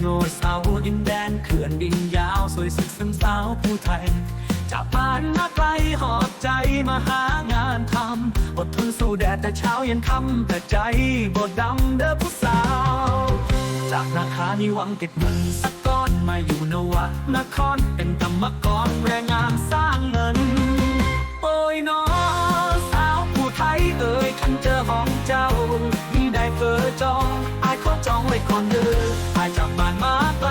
โนเสาร์ดินแดนเขื่อนดินยาว สวยสุดสันสาวผู้ไทยจะผ่านมาไกลหอบใจมาหางานทำอดทนสู้แดดแต่เช้าเย็นค่ำแต่ใจบดดำเด้อผู้สาว จากนาคานิวังเก็บเงินสักก้อนมาอยู่นวัดนครเป็นกรรมกรแรงงานสร้างเงินโอ้ยน้อสาวผู้ไทยเอ่ยฉันเจอของเจ้ามีได้เผอจอง ก่อนเด้ออายจากบ้านมาไกล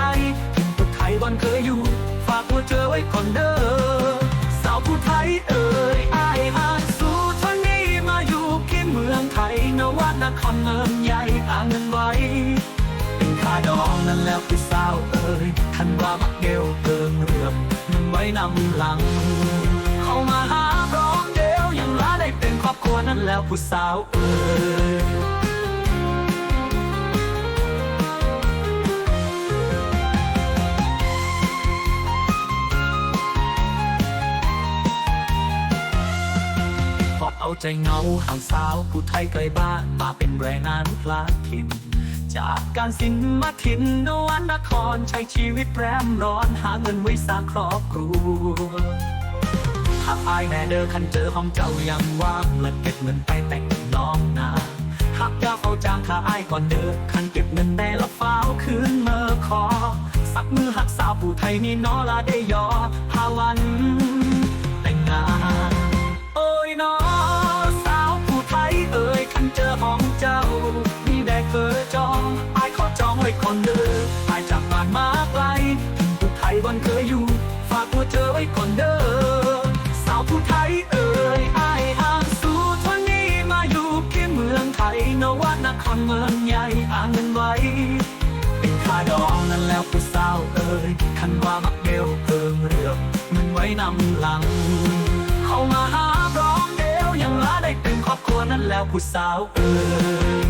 ถึงผู้ไทยบอนเคยอยู่ ฝากหัวเจอไว้ก่อนเด้อสาวผู้ไทยเอ่ยอายหานสู่ทางนี้มาอยู่ที่เมืองไทยนวัดนครเมืองใหญ่อ่างเงินไว้เป็นค่าดองนั่นแล้วพี่สาวเอ่ยท่านว่ามักเดียวเกิงเรืองมันไว้นำหลัง เข้ามาหาพร้อมเดียวยังลาได้เป็นครอบครัวนั่นแล้วผู้สาวเอ่ย ใจเงาห่างสาวผู้ไทยไกลบ้านมาเป็นแรงงานพลาดถิ่นจากการสินมาถิ่นนวนนครใช้ชีวิตแรมร้อนหาเงินไว้สร้างครอบครัวหากอายแน่เด้อคันเจอห้องเจ้ายังว่างและเก็บเงินไปแต่งน้องนาหากยาเอาจ้างค่าอายก่อนเด้อคันเก็บเงินแต่ละฟ้าวคืนเมื่อขอสักมือหักสาวผู้ไทยนี่นอละได้ยอหาวัน อจองไว้ก่อนเด้ออายจากบ้านมาไกลถึงผู้ไทยบอนเคยอยู่ ฝากหัวเจอไว้ก่อนเด้อสาวผู้ไทยเอ่ยอายห่างสู่ทางนี้มาอยู่ที่เมืองไทยนวัดนครเมืองใหญ่อ่างเงินไว้เป็นค่าดองนั่นแล้วผู้สาวเอ่ยคันว่ามักเดียวเพิงเรื่องมันไว้นำหลัง เข้ามาหาร้อมเดียวยังลาได้เป็นครอบครัวนั่นแล้วผู้สาวเอ่ย